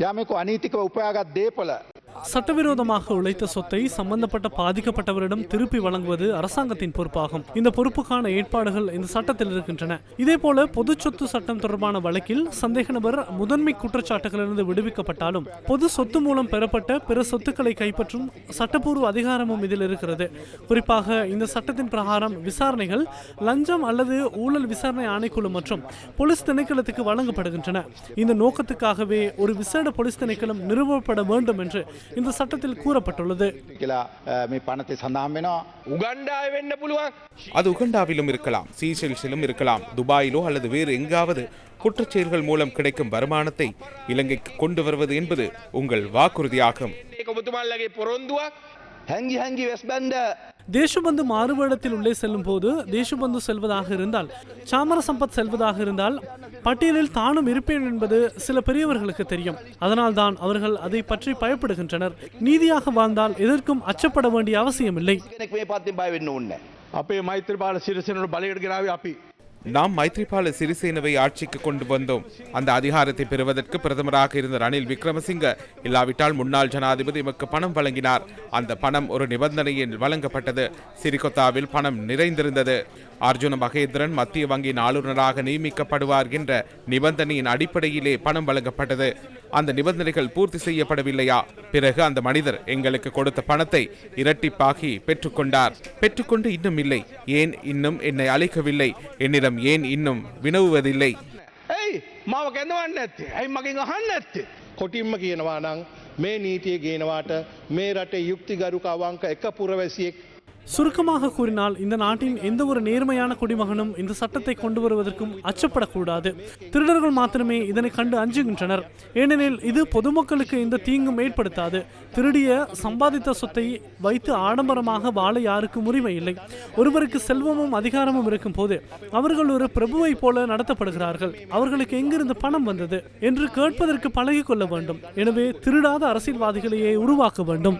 යමෙකු අනීතිකව උපයාගත් දේපල சட்டவிரோதமாக உழைத்த சொத்தை சம்பந்தப்பட்ட பாதிக்கப்பட்டவரிடம் திருப்பி வழங்குவது அரசாங்கத்தின் பொறுப்பாகும். இந்த பொறுப்புக்கான ஏற்பாடுகள் இந்த சட்டத்தில் இருக்கின்றன. இதேபோல பொது சொத்து சட்டம் தொடர்பான வழக்கில் சந்தேக நபர் முதன்மை குற்றச்சாட்டுகளிலிருந்து விடுவிக்கப்பட்டாலும் பொது சொத்து மூலம் பெறப்பட்ட பிற சொத்துக்களை கைப்பற்றும் சட்டப்பூர்வ அதிகாரமும் இதில் இருக்கிறது. குறிப்பாக இந்த சட்டத்தின் பிரகாரம் விசாரணைகள் லஞ்சம் அல்லது ஊழல் விசாரணை ஆணைக்குழு மற்றும் போலீஸ் திணைக்களத்துக்கு வழங்கப்படுகின்றன. இந்த நோக்கத்துக்காகவே ஒரு விசேட போலீஸ் திணைக்களம் நிறுவப்பட வேண்டும் என்று இந்த சட்டத்தில் கூறப்பட்டுள்ளது. அது உகண்டாவிலும் இருக்கலாம் சீசெல்ஸிலும் இருக்கலாம் துபாயிலோ அல்லது வேறு எங்காவது குற்றச்செயல்கள் மூலம் கிடைக்கும் வருமானத்தை இலங்கைக்கு கொண்டு வருவது என்பது உங்கள் வாக்குறுதியாகும். தேசபந்து மாறுவேடத்தில் உள்ளே செல்லும் போது தேசபந்து செல்வதாக இருந்தால் சாமர சம்பத் செல்வதாக இருந்தால் பட்டியலில் தானும் இருப்பேன் என்பது சில பெரியவர்களுக்கு தெரியும். அதனால் தான் அவர்கள் அதை பற்றி பயப்படுகின்றனர். நீதியாக வாழ்ந்தால் எதற்கும் அச்சப்பட வேண்டிய அவசியம் இல்லை அப்பே மைத்திரிபால சிறிசனோட பலியிடுகிறாவே அப்பி. நாம் மைத்ரிபால சிறிசேனவை ஆட்சிக்கு கொண்டு வந்தோம். அந்த அதிகாரத்தை பெறுவதற்கு பிரதமராக இருந்த ரணில் விக்ரமசிங்க இல்லாவிட்டால் முன்னாள் ஜனாதிபதி எமக்கு பணம் வழங்கினார். அந்த பணம் ஒரு நிபந்தனையில் வழங்கப்பட்டது. சிறிகொத்தாவில் பணம் நிறைந்திருந்தது. அர்ஜுன மகேந்திரன் மத்திய வங்கியின் ஆளுநராக நியமிக்கப்படுவார் என்ற நிபந்தனையின் அடிப்படையிலே பணம் வழங்கப்பட்டது. அந்த நிபந்தனைகள் பூர்த்தி செய்யப்படவில்லையா பிறகு அந்த மனிதர் எங்களுக்கு கொடுத்த பணத்தை இரட்டிப்பாகி பெற்றுக்கொண்டார் பெற்றுக்கொண்டு இன்னும் இல்லை ஏன் இன்னும் என்னை அழைக்கவில்லை என்னிடம் ஏன் இன்னும் வினவுவதில்லை ඇයි මාව කැඳවන්න ඇත්තේ ඇයි මකින් අහන්න ඇත්තේ. කොටින්ම කියනවා නං මේ නීතිය ගේනවාට මේ රටේ යුක්ති ගරුක අවංක එක පුරවැසියෙක් சுருக்கமாக கூறினால் இந்த நாட்டின் எந்த ஒரு நேர்மையான குடிமகனும் இந்த சட்டத்தை கொண்டு வருவதற்கும் அச்சப்படக்கூடாது. திருடர்கள் மாத்திரமே இதனை கண்டு அஞ்சுகின்றனர். ஏனெனில் இது பொதுமக்களுக்கு இந்த தீங்கும் ஏற்படுத்தாது. திருடிய சம்பாதித்த சொத்தை வைத்து ஆடம்பரமாக வாழ யாருக்கும் உரிமை இல்லை. ஒருவருக்கு செல்வமும் அதிகாரமும் இருக்கும் போது அவர்கள் ஒரு பிரபுவை போல நடத்தப்படுகிறார்கள். அவர்களுக்கு எங்கிருந்து பணம் வந்தது என்று கேட்பதற்கு பழகி கொள்ள வேண்டும். எனவே திருடாத அரசியல்வாதிகளையே உருவாக்க வேண்டும்.